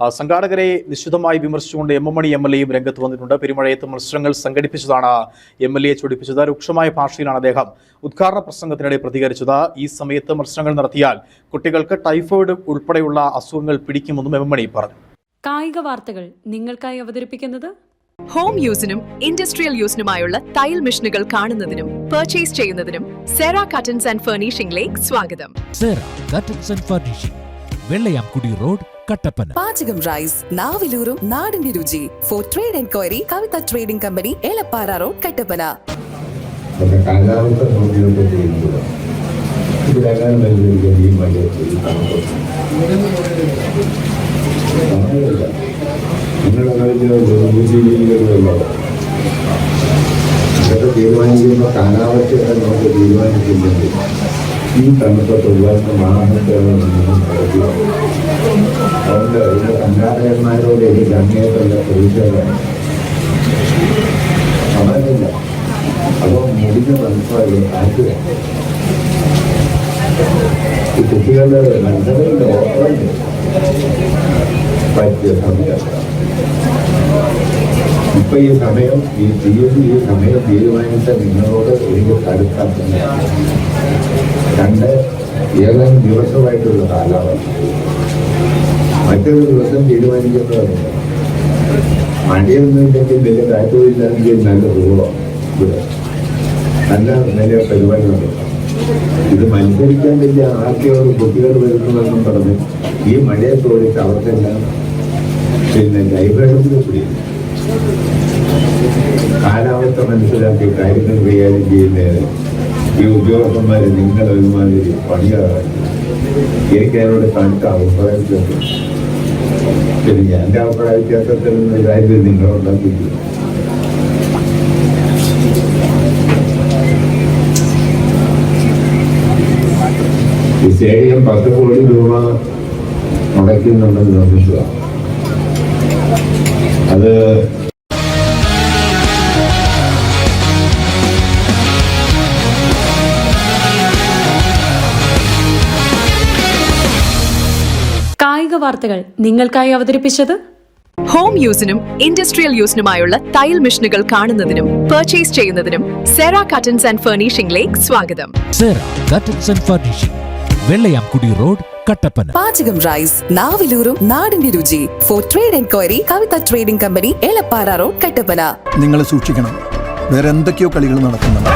സംഘാടകരെ നിശ്ചിതമായി വിമർശിച്ചുകൊണ്ട് M M Mani M L എയും രംഗത്ത് വന്നിട്ടുണ്ട്. പെരുമഴയത്ത് മത്സരങ്ങൾ സംഘടിപ്പിച്ചതാണ് എം എൽ എ ചൊടിപ്പിച്ചത്. രൂക്ഷമായ ഭാഷയിലാണ് അദ്ദേഹം ഉദ്ഘാടന പ്രസംഗത്തിനിടെ പ്രതികരിച്ചത്. ഈ സമയത്ത് മത്സരങ്ങൾ നടത്തിയാൽ കുട്ടികൾക്ക് ടൈഫോയിഡ് ഉൾപ്പെടെയുള്ള അസുഖങ്ങൾ പിടിക്കുമെന്നും എം എം മണി പറഞ്ഞു. കായിക വാർത്തകൾ നിങ്ങൾക്കായി അവതരിപ്പിക്കുന്നത് ഹോം യൂസിനും ഇൻഡസ്ട്രിയൽ യൂസിനുമായുള്ള തയ്യൽ മെഷീനുകൾ കാണുന്നതിനും പർച്ചേസ് ചെയ്യുന്നതിനും സെറാ കട്ടൻസ് ആൻഡ് ഫർണിഷിംഗിലേക്ക് സ്വാഗതം. Sera curtains and furnishing Vellayamkudy road Kattappana. പാചകം റൈസ് നാവിലൂറും നാടിന്റെ രുചി. For trade enquiry Kavitha trading company Elappara road Kattappana. കാലാവസ്ഥ തീരുമാനിക്കുമ്പോൾ കാലാവസ്ഥയൊക്കെ നമുക്ക് തീരുമാനിക്കുന്നുണ്ട്. ഈ വാഹനത്തിലാണ് നിന്നും നടത്തി അതുകൊണ്ട് ഇത് സംഘാടകന്മാരോട് എനിക്ക് അങ്ങേയത്തുള്ള പ്രതിഷേധമാണ് സമയമില്ല അപ്പോൾ മുടിഞ്ഞ മനസ്സിലായി ആക്കുക ഈ കുട്ടികളുടെ മനസ്സിലുണ്ട് ഓർമ്മയുണ്ട് പറ്റിയ സമയം ഇപ്പൊ ഈ സമയം ഈ തീയതി ഈ സമയം തീരുമാനിച്ച നിങ്ങളോട് എനിക്ക് തടുക്കാൻ രണ്ട് ഏതാനും ദിവസമായിട്ടുള്ള കാലാവസ്ഥ മറ്റൊരു ദിവസം തീരുമാനിക്കുന്നവരുണ്ട് മടിയൊന്നുമില്ലെങ്കിൽ വലിയ കാറ്റുമില്ലെങ്കിൽ നല്ല റൂളോ നല്ല നില പരിപാടികളുണ്ട്. ഇത് മത്സരിക്കാൻ വലിയ ആർക്കെയോട് കുട്ടികൾ വരുന്നതെന്നും പറഞ്ഞ് ഈ മഴയെ തോടിച്ച് അവർക്കെല്ലാം പിന്നെ ലൈബ്രറിയിൽ പിടിക്കും കാലാവസ്ഥ മനസ്സിലാക്കി കാര്യങ്ങൾ കൈകാര്യം ചെയ്യുന്നതിന് ഈ ഉദ്യോഗസ്ഥന്മാർ നിങ്ങൾ ഒരുമാതിരി പണിയാറായി എനിക്ക് അതിനോട് കാണിച്ച അഭിപ്രായം പിന്നെ എന്റെ അഭിപ്രായ വ്യത്യാസത്തിൽ നിന്ന് കാര്യം നിങ്ങളുണ്ടാക്കിയിട്ടില്ല ഈ സ്റ്റേഡിയം പത്ത് കോടി രൂപ മുടക്കുന്നുണ്ടെന്ന് നിർമ്മിക്കുക അത് കായിക വാർത്തകൾ നിങ്ങൾക്കായി അവതരിപ്പിച്ചത് ഹോം യൂസിനും ഇൻഡസ്ട്രിയൽ യൂസിനുമായുള്ള തയ്യൽ മെഷീനുകൾ കാണുന്നതിനും പർച്ചേസ് ചെയ്യുന്നതിനും സെറ കട്ടൻസ് ആൻഡ് ഫർണിഷിംഗിലേക്ക് സ്വാഗതം. Sera curtains and furnishing Vellayamkudy road Kattappana. പാചകം റൈസ് നാവിലൂറും നാടിന്റെ രുചി. For trade enquiry Kavitha trading company Elappara road Kattappana. നിങ്ങൾ സൂക്ഷിക്കണം. വേറെ എന്തൊക്കെയോ കളികൾ നടക്കുന്നുണ്ട്.